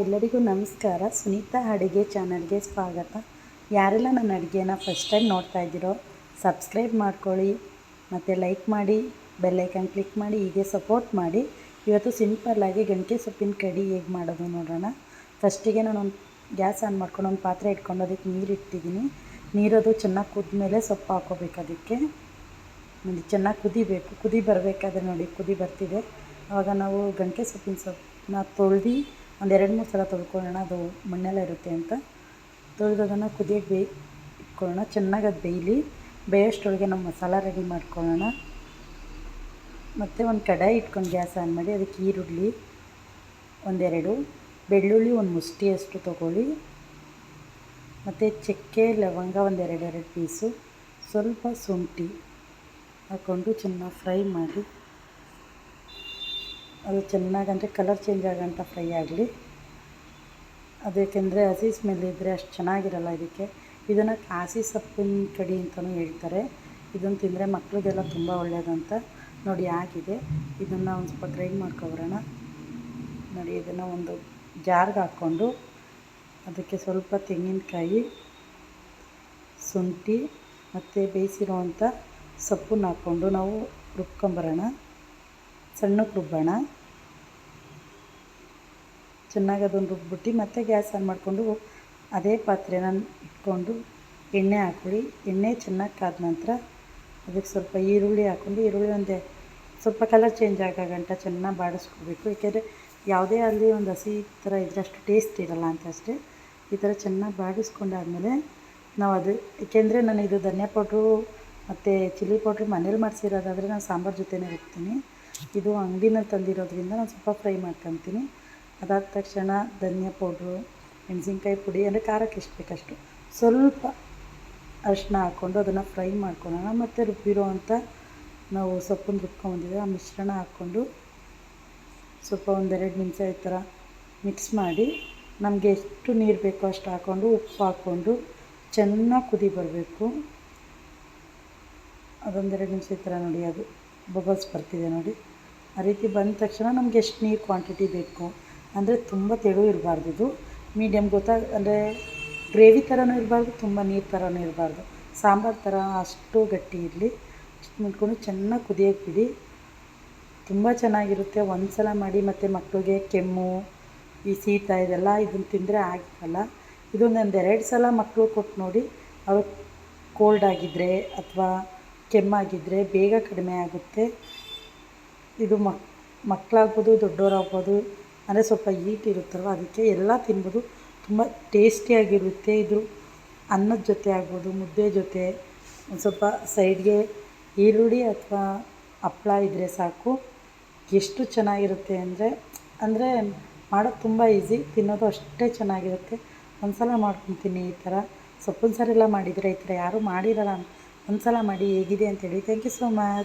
ಎಲ್ಲರಿಗೂ ನಮಸ್ಕಾರ. ಸುನೀತಾ ಅಡುಗೆ ಚಾನಲ್ಗೆ ಸ್ವಾಗತ. ಯಾರೆಲ್ಲ ನನ್ನ ಅಡುಗೆನ ಫಸ್ಟ್ ಟೈಮ್ ನೋಡ್ತಾ ಇದ್ದೀರೋ ಸಬ್ಸ್ಕ್ರೈಬ್ ಮಾಡ್ಕೊಳ್ಳಿ, ಮತ್ತು ಲೈಕ್ ಮಾಡಿ ಬೆಲ್ಲೈಕನ್ ಕ್ಲಿಕ್ ಮಾಡಿ, ಹೀಗೆ ಸಪೋರ್ಟ್ ಮಾಡಿ. ಇವತ್ತು ಸಿಂಪಲ್ಲಾಗಿ ಗಂಟೆ ಸೊಪ್ಪಿನ ಕಡಿ ಹೇಗೆ ಮಾಡೋದು ನೋಡೋಣ. ಫಸ್ಟಿಗೆ ನಾನು ಒಂದು ಗ್ಯಾಸ್ ಆನ್ ಮಾಡ್ಕೊಂಡು ಒಂದು ಪಾತ್ರೆ ಇಟ್ಕೊಂಡು ಅದಕ್ಕೆ ನೀರು ಇಟ್ಟಿದ್ದೀನಿ. ನೀರದು ಚೆನ್ನಾಗಿ ಕುದ್ಮೇಲೆ ಸೊಪ್ಪು ಹಾಕೋಬೇಕು ಅದಕ್ಕೆ. ನೋಡಿ, ಚೆನ್ನಾಗಿ ಕುದಿಬೇಕು. ಕುದಿ ಬರಬೇಕಾದ್ರೆ ನೋಡಿ, ಕುದಿ ಬರ್ತಿದೆ. ಆವಾಗ ನಾವು ಗಂಟೆ ಸೊಪ್ಪಿನ ಸೊಪ್ಪನ್ನ ತೊಳ್ದು ಒಂದು ಎರಡು ಮೂರು ಸಲ ತೊಳ್ಕೊಳ್ಳೋಣ, ಅದು ಮಣ್ಣೆಲ್ಲ ಇರುತ್ತೆ ಅಂತ. ತೊಳೆದು ಅದನ್ನು ಕುದಿಯೋಕೆ ಬೇಯ್, ಇಟ್ಕೊಳ್ಳೋಣ, ಚೆನ್ನಾಗಿ ಅದು ಬೇಯಲಿ. ಬೇಯೋಷ್ಟರೊಳಗೆ ನಮ್ಮ ಮಸಾಲ ರೆಡಿ ಮಾಡ್ಕೊಳ್ಳೋಣ. ಮತ್ತು ಒಂದು ಕಡಾಯಿ ಇಟ್ಕೊಂಡು ಗ್ಯಾಸ್ ಆನ್ ಮಾಡಿ ಅದಕ್ಕೆ ಈರುಳ್ಳಿ ಒಂದೆರಡು, ಬೆಳ್ಳುಳ್ಳಿ ಒಂದು ಮುಷ್ಟಿಯಷ್ಟು ತೊಗೊಳ್ಳಿ. ಮತ್ತು ಚಕ್ಕೆ, ಲವಂಗ ಒಂದೆರಡೆರಡು ಪೀಸು. ಸ್ವಲ್ಪ ಶುಂಠಿ ಹಾಕ್ಕೊಂಡು ಚೆನ್ನಾಗಿ ಫ್ರೈ ಮಾಡಿ ಅದು ಚೆನ್ನಾಗಿ ಅಂದರೆ ಕಲರ್ ಚೇಂಜ್ ಆಗೋಂಥ ಫ್ರೈ ಆಗಲಿ. ಅದಕ್ಕೆಂದರೆ ಹಸಿ ಸ್ಮೆಲ್ ಇದ್ದರೆ ಅಷ್ಟು ಚೆನ್ನಾಗಿರಲ್ಲ ಇದಕ್ಕೆ. ಇದನ್ನು ಕಾಸಿ ಸೊಪ್ಪಿನ ಕಡಿ ಅಂತಲೂ ಹೇಳ್ತಾರೆ. ಇದನ್ನು ತಿಂದರೆ ಮಕ್ಕಳಿಗೆಲ್ಲ ತುಂಬ ಒಳ್ಳೆಯದಂತ ನೋಡಿ ಆಗಿದೆ. ಇದನ್ನು ಒಂದು ಸ್ವಲ್ಪ ಗ್ರೈಂಡ್ ಮಾಡ್ಕೊಬರೋಣ. ನೋಡಿ, ಇದನ್ನು ಒಂದು ಜಾರ್ಗೆ ಹಾಕ್ಕೊಂಡು ಅದಕ್ಕೆ ಸ್ವಲ್ಪ ತೆಂಗಿನಕಾಯಿ, ಶುಂಠಿ ಮತ್ತು ಬೇಯಿಸಿರೋವಂಥ ಸೊಪ್ಪನ್ನು ಹಾಕ್ಕೊಂಡು ನಾವು ರುಬ್ಕೊಂಬರೋಣ. ಸಣ್ಣಕ್ಕೆ ರುಬ್ಬೋಣ ಚೆನ್ನಾಗಿ ಅದನ್ನು ರುಬ್ಬಿಟ್ಟು ಮತ್ತೆ ಗ್ಯಾಸ್ ಆನ್ ಮಾಡಿಕೊಂಡು ಅದೇ ಪಾತ್ರೆನ ಇಟ್ಕೊಂಡು ಎಣ್ಣೆ ಹಾಕ್ಕೊಳ್ಳಿ. ಎಣ್ಣೆ ಚೆನ್ನಾಗಿ ಕಾದ ನಂತರ ಅದಕ್ಕೆ ಸ್ವಲ್ಪ ಈರುಳ್ಳಿ ಹಾಕ್ಕೊಂಡು, ಈರುಳ್ಳಿ ಒಂದೇ ಸ್ವಲ್ಪ ಕಲರ್ ಚೇಂಜ್ ಆಗೋ ಗಂಟ ಚೆನ್ನಾಗಿ ಬಾಡಿಸ್ಕೋಬೇಕು. ಏಕೆಂದರೆ ಯಾವುದೇ ಅಲ್ಲಿ ಒಂದು ಹಸಿ ಥರ ಇದ್ರೆ ಅಷ್ಟು ಟೇಸ್ಟ್ ಇರಲ್ಲ ಅಂತ ಅಷ್ಟೇ. ಈ ಥರ ಚೆನ್ನಾಗಿ ಬಾಡಿಸ್ಕೊಂಡಾದಮೇಲೆ ನಾವು ಅದು ಏಕೆಂದರೆ ನಾನು ಇದು ಧನಿಯಾ ಪೌಡ್ರು ಮತ್ತು ಚಿಲ್ಲಿ ಪೌಡ್ರು ಮನೇಲಿ ಮಾಡಿಸಿರೋದಾದರೆ ನಾನು ಸಾಂಬಾರು ಜೊತೆನೇ ಇಡ್ತೀನಿ ಇದು ಅಂಗಡಿನಲ್ಲಿ ತಂದಿರೋದ್ರಿಂದ ನಾನು ಸ್ವಲ್ಪ ಫ್ರೈ ಮಾಡ್ಕೊತೀನಿ. ಅದಾದ ತಕ್ಷಣ ಧನಿಯಾ ಪೌಡ್ರು, ಮೆಣಸಿನ್ಕಾಯಿ ಪುಡಿ, ಅಂದರೆ ಖಾರಕ್ಕೆ ಎಷ್ಟು ಬೇಕಷ್ಟು ಸ್ವಲ್ಪ ಅರಿಶಿನ ಹಾಕ್ಕೊಂಡು ಅದನ್ನು ಫ್ರೈ ಮಾಡ್ಕೊಳೋಣ. ಮತ್ತು ರುಬ್ಬಿರೋ ಅಂಥ ನಾವು ಸೊಪ್ಪನ್ನು ರುಬ್ಕೊಂಡಿದ್ದೆ ಆ ಮಿಶ್ರಣ ಹಾಕ್ಕೊಂಡು ಸ್ವಲ್ಪ ಒಂದೆರಡು ನಿಮಿಷ ಈ ಥರ ಮಿಕ್ಸ್ ಮಾಡಿ ನಮಗೆ ಎಷ್ಟು ನೀರು ಬೇಕೋ ಅಷ್ಟು ಹಾಕ್ಕೊಂಡು ಉಪ್ಪು ಹಾಕ್ಕೊಂಡು ಚೆನ್ನಾಗಿ ಕುದಿ ಬರಬೇಕು. ಅದೊಂದೆರಡು ನಿಮಿಷ ಈ ಥರ ನೋಡಿ ಅದು. ಬಬಲ್ಸ್ ಬರ್ತಿದೆ ನೋಡಿ. ಆ ರೀತಿ ಬಂದ ತಕ್ಷಣ ನಮ್ಗೆ ಎಷ್ಟು ನೀರು ಕ್ವಾಂಟಿಟಿ ಬೇಕು? ಅಂದರೆ ತುಂಬ ತೆಳು ಇರಬಾರ್ದು ಇದು. ಮೀಡಿಯಮ್ ಗೊತ್ತಾ, ಅಂದರೆ ಗ್ರೇವಿ ಥರನೂ ಇರಬಾರ್ದು, ತುಂಬ ನೀರು ಥರನೂ ಇರಬಾರ್ದು. ಸಾಂಬಾರು ಥರ ಅಷ್ಟು ಗಟ್ಟಿ ಇರಲಿ. ಅಷ್ಟು ಮಾಡ್ಕೊಂಡು ಚೆನ್ನಾಗಿ ಕುದಿಯೋಕೆ ಬಿಡಿ ತುಂಬ ಚೆನ್ನಾಗಿರುತ್ತೆ. ಒಂದು ಸಲ ಮಾಡಿ ಮತ್ತು ಮಕ್ಕಳಿಗೆ ಕೆಮ್ಮು, ಈ ಶೀತ ಇದೆಲ್ಲ ಇದನ್ನು ತಿಂದರೆ ಆಗಲ್ಲ ಇದೊಂದೊಂದು ಎರಡು ಸಲ ಮಕ್ಕಳು ಕೊಟ್ಟು ನೋಡಿ ಅವ್ರು ಕೋಲ್ಡ್ ಆಗಿದ್ದರೆ ಅಥವಾ ಕೆಮ್ಮಾಗಿದ್ದರೆ ಬೇಗ ಕಡಿಮೆ ಆಗುತ್ತೆ. ಇದು ಮಕ್ ಮಕ್ಕಳಾಗ್ಬೋದು ದೊಡ್ಡವರಾಗ್ಬೋದು ಅಂದರೆ ಸ್ವಲ್ಪ ಹೀಟ್ ಇರುತ್ತಲ್ವ, ಅದಕ್ಕೆ ಎಲ್ಲ ತಿನ್ಬೋದು. ತುಂಬ ಟೇಸ್ಟಿಯಾಗಿರುತ್ತೆ ಇದು ಅನ್ನದ ಜೊತೆ ಆಗ್ಬೋದು, ಮುದ್ದೆ ಜೊತೆ. ಒಂದು ಸ್ವಲ್ಪ ಸೈಡ್ಗೆ ಈರುಳ್ಳಿ ಅಥವಾ ಹಪ್ಪಳ ಇದ್ದರೆ ಸಾಕು. ಎಷ್ಟು ಚೆನ್ನಾಗಿರುತ್ತೆ ಅಂದರೆ ಅಂದರೆ ಮಾಡೋದು ತುಂಬ ಈಸಿ, ತಿನ್ನೋದು ಅಷ್ಟೇ ಚೆನ್ನಾಗಿರುತ್ತೆ. ಒಂದು ಸಲ ಮಾಡ್ಕೊತೀನಿ ಈ ಥರ. ಸೊಪ್ಪಿನ ಸಾರೆಲ್ಲ ಮಾಡಿದರೆ ಈ ಥರ ಯಾರೂ ಮಾಡಿರಲ್ಲ ಒಂದು ಸಲ ಮಾಡಿ ಹೇಗಿದೆ ಅಂತೇಳಿ ಥ್ಯಾಂಕ್ ಯು ಸೋ ಮಚ್